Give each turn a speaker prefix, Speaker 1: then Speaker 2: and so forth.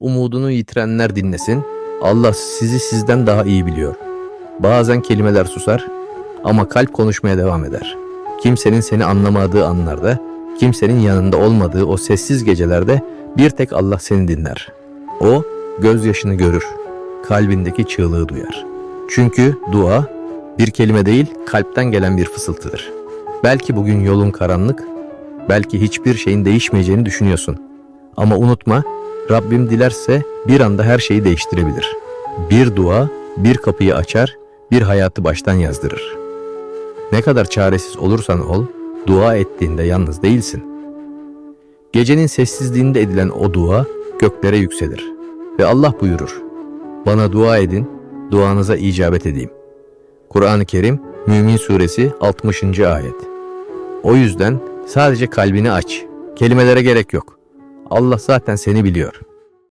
Speaker 1: Umudunu yitirenler dinlesin. Allah sizi sizden daha iyi biliyor. Bazen kelimeler susar ama kalp konuşmaya devam eder. Kimsenin seni anlamadığı anlarda, kimsenin yanında olmadığı o sessiz gecelerde bir tek Allah seni dinler. O gözyaşını görür, kalbindeki çığlığı duyar. Çünkü dua bir kelime değil, kalpten gelen bir fısıltıdır. Belki bugün yolun karanlık, belki hiçbir şeyin değişmeyeceğini düşünüyorsun. Ama unutma, Rabbim dilerse bir anda her şeyi değiştirebilir. Bir dua bir kapıyı açar, bir hayatı baştan yazdırır. Ne kadar çaresiz olursan ol, dua ettiğinde yalnız değilsin. Gecenin sessizliğinde edilen o dua göklere yükselir. Ve Allah buyurur, bana dua edin, duanıza icabet edeyim. Kur'an-ı Kerim Mümin Suresi 60. ayet. O yüzden sadece kalbini aç. Kelimelere gerek yok. Allah zaten seni biliyor.